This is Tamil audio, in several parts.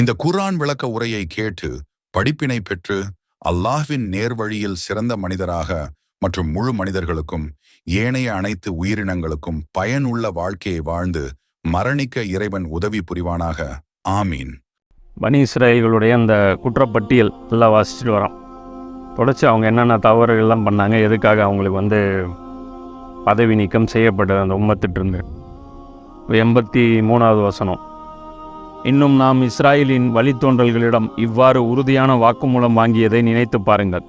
இந்த குர்ஆன் விளக்க உரையை கேட்டு படிப்பினை பெற்று அல்லாஹ்வின் நேர்வழியில் சிறந்த மனிதராக மற்றும் முழு மனிதர்களுக்கும் ஏனைய அனைத்து உயிரினங்களுக்கும் பயனுள்ள வாழ்க்கையை வாழ்ந்து மரணிக்க இறைவன் உதவி புரிவானாக. ஆமீன். பனி இஸ்ரேல்களுடைய அந்த குற்றப்பட்டியல் எல்லாம் வாசிச்சுட்டு வரோம். தொடர்ச்சி அவங்க என்னென்ன தவறுகள்லாம் பண்ணாங்க எதுக்காக அவங்களுக்கு வந்து பதவி நீக்கம் செய்யப்பட்டது அந்த உம்மத்திட்டிருந்து. எண்பத்தி மூணாவது வசனம். இன்னும் நாம் இஸ்ராயலின் வழித்தோன்றல்களிடம் இவ்வாறு உறுதியான வாக்குமூலம் வாங்கியதை நினைத்து பாருங்கள்.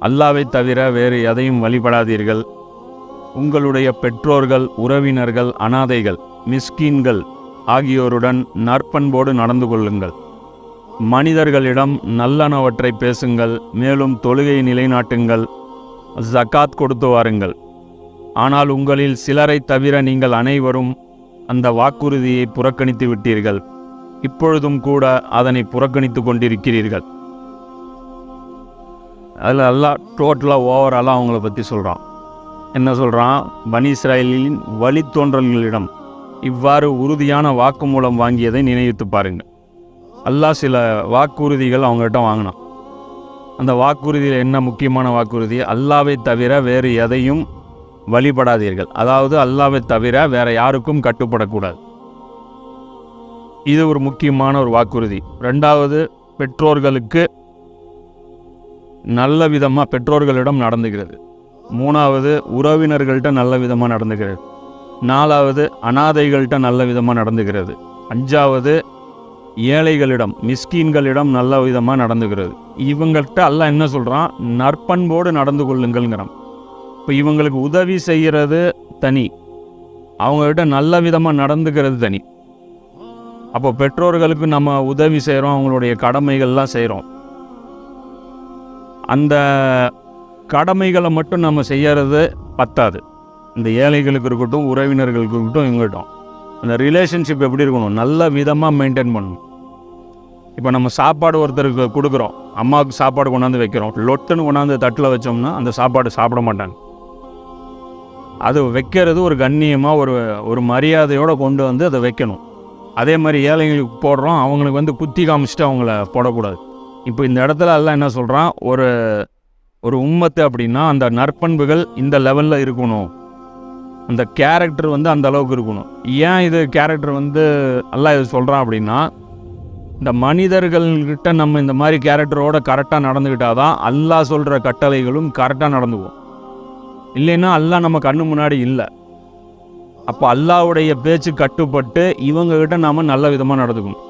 அல்லாவை தவிர வேறு எதையும் வழிபடாதீர்கள். உங்களுடைய பெற்றோர்கள் உறவினர்கள் அனாதைகள் மிஸ்கீன்கள் ஆகியோருடன் நற்பண்போடு நடந்து கொள்ளுங்கள். மனிதர்களிடம் நல்லனவற்றை பேசுங்கள் மேலும் தொழுகை நிலைநாட்டுங்கள் ஜக்காத் கொடுத்து வாருங்கள். ஆனால் உங்களில் சிலரை தவிர நீங்கள் அனைவரும் அந்த வாக்குறுதியை புறக்கணித்து விட்டீர்கள். இப்பொழுதும் கூட அதனை புறக்கணித்து கொண்டிருக்கிறீர்கள். அதில் எல்லாம் டோட்டலாக ஓவராலாக அவங்கள பற்றி சொல்கிறான் என்ன சொல்கிறான் பனிஸ்ராயலின் வழித்தோன்றல்களிடம் இவ்வாறு உறுதியான வாக்குமூலம் வாங்கியதை நினைவித்து பாருங்கள். அல்லாஹ் சில வாக்குறுதிகள் அவங்ககிட்ட வாங்கினான். அந்த வாக்குறுதியில் என்ன முக்கியமான வாக்குறுதி? அல்லாவை தவிர வேறு எதையும் வழிபடாதீர்கள். அதாவது அல்லாவை தவிர வேறு யாருக்கும் கட்டுப்படக்கூடாது. இது ஒரு முக்கியமான ஒரு வாக்குறுதி. ரெண்டாவது பெற்றோர்களுக்கு நல்ல விதமாக பெற்றோர்களிடம் நடந்துகிறது. மூணாவது உறவினர்கள்ட்ட நல்ல விதமாக நடந்துகிறது. நாலாவது அனாதைகள்கிட்ட நல்ல விதமாக நடந்துகிறது. அஞ்சாவது ஏழைகளிடம் மிஸ்கீன்களிடம் நல்ல விதமாக நடந்துகிறது. இவங்கள்ட்ட எல்லாம் என்ன சொல்கிறான் நற்பண்போடு நடந்து கொள்ளுங்கள்ங்கிறான். இப்போ இவங்களுக்கு உதவி செய்கிறது தனி. அவங்ககிட்ட நல்ல விதமாக நடந்துக்கிறது தனி. அப்போ பெற்றோர்களுக்கு நம்ம உதவி செய்கிறோம் அவங்களுடைய கடமைகள்லாம் செய்கிறோம். அந்த கடமைகளை மட்டும் நம்ம செய்யறது பத்தாது. இந்த ஏழைகளுக்கு இருக்கட்டும் உறவினர்களுக்கு இருக்கட்டும் எங்கிட்டும் அந்த ரிலேஷன்ஷிப் எப்படி இருக்கணும்? நல்ல விதமாக மெயின்டைன் பண்ணணும். இப்போ நம்ம சாப்பாடு ஒருத்தருக்கு கொடுக்குறோம். அம்மாவுக்கு சாப்பாடு கொண்டாந்து வைக்கிறோம். லொட்டுன்னு கொண்டாந்து தட்டில் வச்சோம்னா அந்த சாப்பாடு சாப்பிட மாட்டாங்க. அது வைக்கிறது ஒரு கண்ணியமாக ஒரு ஒரு மரியாதையோடு கொண்டு வந்து அதை வைக்கணும். அதே மாதிரி ஏழைங்களுக்கு போடுறோம் அவங்களுக்கு வந்து குத்தி காமிச்சிட்டு அவங்கள போடக்கூடாது. இப்போ இந்த இடத்துல எல்லாம் என்ன சொல்கிறான் ஒரு ஒரு உம்மத்து அப்படின்னா அந்த நற்பண்புகள் இந்த லெவலில் இருக்கணும். அந்த கேரக்டர் வந்து அந்த அளவுக்கு இருக்கணும். ஏன் இது கேரக்டர் வந்து எல்லாம் இது சொல்கிறான் அப்படின்னா இந்த மனிதர்கள்கிட்ட நம்ம இந்த மாதிரி கேரக்டரோட கரெக்டாக நடந்துக்கிட்டால் தான் அல்லா சொல்கிற கட்டளைகளும் கரெக்டாக நடந்துக்குவோம் இல்லைன்னா அல்லா நம்ம கண்ணு முன்னாடி இல்லை. அப்போ அல்லாவுடைய பேச்சு கட்டுப்பட்டு இவங்ககிட்ட நாம் நல்ல விதமாக நடந்துக்கணும்.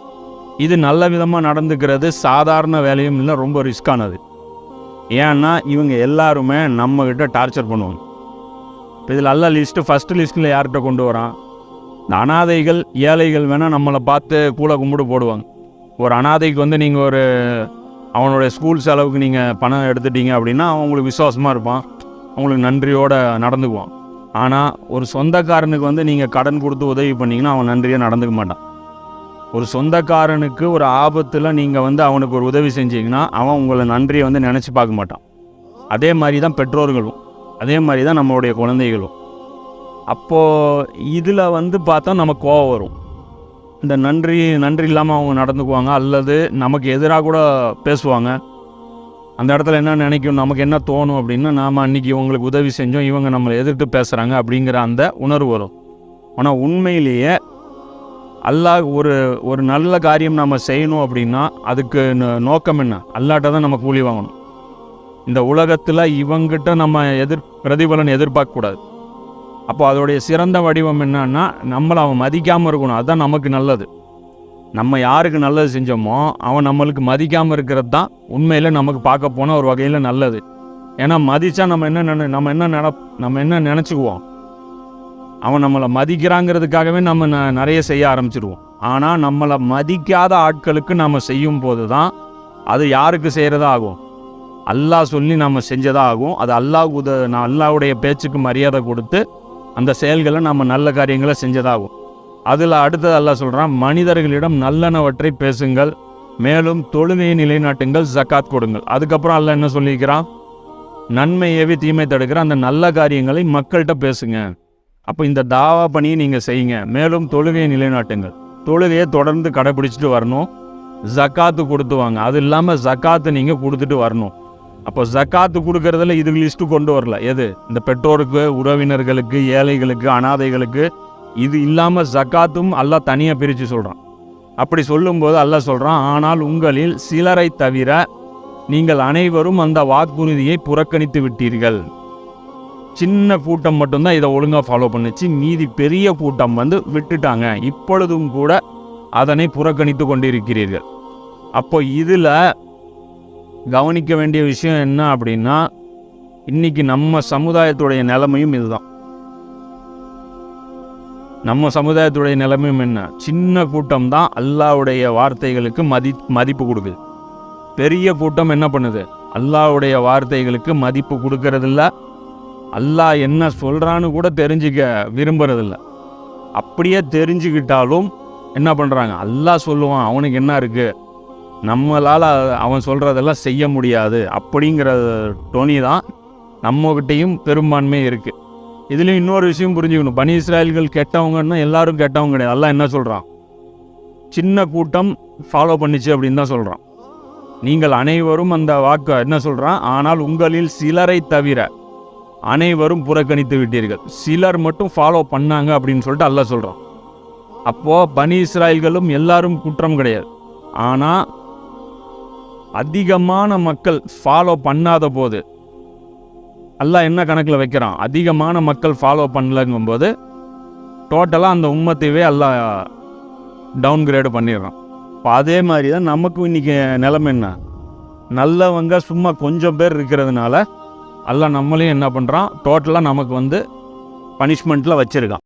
இது நல்ல விதமாக நடந்துக்கிறது சாதாரண வேலையும் இல்லை ரொம்ப ரிஸ்கானது ஏன்னா இவங்க எல்லாருமே நம்மக்கிட்ட டார்ச்சர் பண்ணுவாங்க. இப்போ இதில் அல்ல லிஸ்ட்டு ஃபஸ்ட்டு லிஸ்ட்டில் யார்கிட்ட கொண்டு வரான்? இந்த அனாதைகள் ஏழைகள் வேணால் நம்மளை பார்த்து கூல கும்பிடு போடுவாங்க. ஒரு அனாதைக்கு வந்து நீங்கள் ஒரு அவனுடைய ஸ்கூல் செலவுக்கு நீங்கள் பணம் எடுத்துட்டீங்க அப்படின்னா அவங்களுக்கு விசுவாசமாக இருப்பான். அவங்களுக்கு நன்றியோடு நடந்துக்குவான். ஆனால் ஒரு சொந்தக்காரனுக்கு வந்து நீங்கள் கடன் கொடுத்து உதவி பண்ணிங்கன்னா அவன் நன்றியாக நடந்துக்க மாட்டான். ஒரு சொந்தக்காரனுக்கு ஒரு ஆபத்தில் நீங்கள் வந்து அவனுக்கு ஒரு உதவி செஞ்சீங்கன்னா அவன் உங்களை நன்றியை வந்து நினச்சி பார்க்க மாட்டான். அதே மாதிரி தான் பெற்றோர்களும். அதே மாதிரி தான் நம்மளுடைய குழந்தைகளும். அப்போது இதில் வந்து பார்த்தா நம்ம கோவம் வரும். இந்த நன்றி நன்றி இல்லாமல் அவங்க நடந்துக்குவாங்க அல்லது நமக்கு எதிராக கூட பேசுவாங்க. அந்த இடத்துல என்ன நினைக்கும் நமக்கு என்ன தோணும் அப்படின்னா நாம் அன்றைக்கி இவங்களுக்கு உதவி செஞ்சோம் இவங்க நம்மளை எதிர்த்து பேசுகிறாங்க அப்படிங்கிற அந்த உணர்வு வரும். ஆனால் உண்மையிலேயே அல்லாஹ் ஒரு ஒரு நல்ல காரியம் நம்ம செய்யணும் அப்படின்னா அதுக்கு நோக்கம் என்ன? அல்லாட்ட தான் நம்ம கூலி வாங்கணும். இந்த உலகத்தில் இவங்கிட்ட நம்ம எதிர் பிரதிபலன் எதிர்பார்க்கக்கூடாது அப்போ அதோடைய சிறந்த வடிவம் என்னன்னா நம்மளை அவன் மதிக்காமல் இருக்கணும். அதுதான் நமக்கு நல்லது. நம்ம யாருக்கு நல்லது செஞ்சோமோ அவன் நம்மளுக்கு மதிக்காமல் இருக்கிறது தான் உண்மையில் நமக்கு பார்க்க போனால் ஒரு வகையில் நல்லது. ஏன்னா மதித்தா நம்ம என்ன நினை நம்ம என்ன நின நம்ம என்ன நினச்சிக்குவோம்? அவன் நம்மளை மதிக்கிறாங்கிறதுக்காகவே நம்ம ந- நிறைய செய்ய ஆரம்பிச்சிருவோம். ஆனால் நம்மளை மதிக்காத ஆட்களுக்கு நம்ம செய்யும் போது தான் அது யாருக்கு செய்கிறதா ஆகும்? அல்லாஹ் சொல்லி நம்ம செஞ்சதாக ஆகும். அது அல்லாஹ் உத நான் அல்லாவுடைய பேச்சுக்கு மரியாதை கொடுத்து அந்த செயல்களை நம்ம நல்ல காரியங்களை செஞ்சதாகும் அதில் அடுத்தது அல்லாஹ் சொல்கிறான் மனிதர்களிடம் நல்லனவற்றை பேசுங்கள் மேலும் தொழுகையை நிலைநாட்டுங்கள் ஜக்காத் கொடுங்கள். அதுக்கப்புறம் அல்ல என்ன சொல்லியிருக்கிறான்? நன்மை ஏவி தீமை தடுக்கிற அந்த நல்ல காரியங்களை மக்கள்கிட்ட பேசுங்க. அப்போ இந்த தாவா பணியை நீங்கள் செய்யுங்க மேலும் தொழுகையை நிலைநாட்டுங்கள். தொழுகையை தொடர்ந்து கடைபிடிச்சிட்டு வரணும். ஜக்காத்து கொடுத்துவாங்க அது இல்லாமல் ஜக்காத்து நீங்கள் கொடுத்துட்டு வரணும். அப்போ ஜக்காத்து கொடுக்கறதுல இது லிஸ்ட்டு கொண்டு வரல. எது? இந்த பெற்றோருக்கு உறவினர்களுக்கு ஏழைகளுக்கு அனாதைகளுக்கு இது இல்லாமல் ஜக்காத்தும் அல்லாஹ் தனியாக பிரித்து சொல்கிறான் அப்படி சொல்லும்போது அல்லாஹ் சொல்கிறான் ஆனால் உங்களில் சிலரை தவிர நீங்கள் அனைவரும் அந்த வாக்குறுதியை புறக்கணித்து விட்டீர்கள். சின்ன கூட்டம் மட்டும்தான் இதை ஒழுங்காக ஃபாலோ பண்ணுச்சு. மீதி பெரிய கூட்டம் வந்து விட்டுட்டாங்க. இப்பொழுதும் கூட அதனை புறக்கணித்து கொண்டிருக்கிறீர்கள். அப்போ இதில் கவனிக்க வேண்டிய விஷயம் என்ன அப்படின்னா இன்றைக்கி நம்ம சமுதாயத்துடைய நிலைமையும் இதுதான். நம்ம சமுதாயத்துடைய நிலைமையும் என்ன? சின்ன கூட்டம் தான் அல்லாவுடைய வார்த்தைகளுக்கு மதி மதிப்பு கொடுக்குது. பெரிய கூட்டம் என்ன பண்ணுது? அல்லாவுடைய வார்த்தைகளுக்கு மதிப்பு கொடுக்கறதில்ல. அல்லாஹ் என்ன சொல்கிறான்னு கூட தெரிஞ்சுக்க விரும்புறதில்ல. அப்படியே தெரிஞ்சுக்கிட்டாலும் என்ன பண்ணுறாங்க அல்லாஹ் சொல்லுவான் அவனுக்கு என்ன இருக்குது நம்மளால் அவன் சொல்கிறதெல்லாம் செய்ய முடியாது. அப்படிங்கிற டோனி தான் நம்மகிட்டையும் பெரும்பான்மை இருக்குது இதுலேயும் இன்னொரு விஷயம் புரிஞ்சுக்கணும். பனி இஸ்ராயல்கள் கெட்டவங்கன்னா எல்லாரும் கெட்டவங்க கிடையாது. அல்ல என்ன சொல்கிறான் சின்ன கூட்டம் ஃபாலோ பண்ணிச்சு அப்படின்னு தான் சொல்கிறான் நீங்கள் அனைவரும் அந்த வாக்கை என்ன சொல்கிறான் ஆனால் உங்களில் சிலரை தவிர அனைவரும் புறக்கணித்து விட்டீர்கள். சிலர் மட்டும் ஃபாலோ பண்ணாங்க அப்படின்னு சொல்லிட்டு அல்ல சொல்கிறான் அப்போது பனி இஸ்ராயல்களும் எல்லாரும் குற்றம் கிடையாது. ஆனால் அதிகமான மக்கள் ஃபாலோ பண்ணாத போது அல்லாஹ் என்ன கணக்கில் வைக்கிறான்? அதிகமான மக்கள் ஃபாலோ பண்ணலங்கும்போது டோட்டலாக அந்த உம்மத்தையவே அல்லாஹ் டவுன் கிரேடு பண்ணிடுறான். இப்போ அதே மாதிரி தான் நமக்கும் இன்றைக்கி நிலைமை என்ன? நல்லவங்க சும்மா கொஞ்சம் பேர் இருக்கிறதுனால அல்லாஹ் நம்மளையும் என்ன பண்ணுறான் டோட்டலாக நமக்கு வந்து பனிஷ்மெண்ட்டில் வச்சுருக்கான்.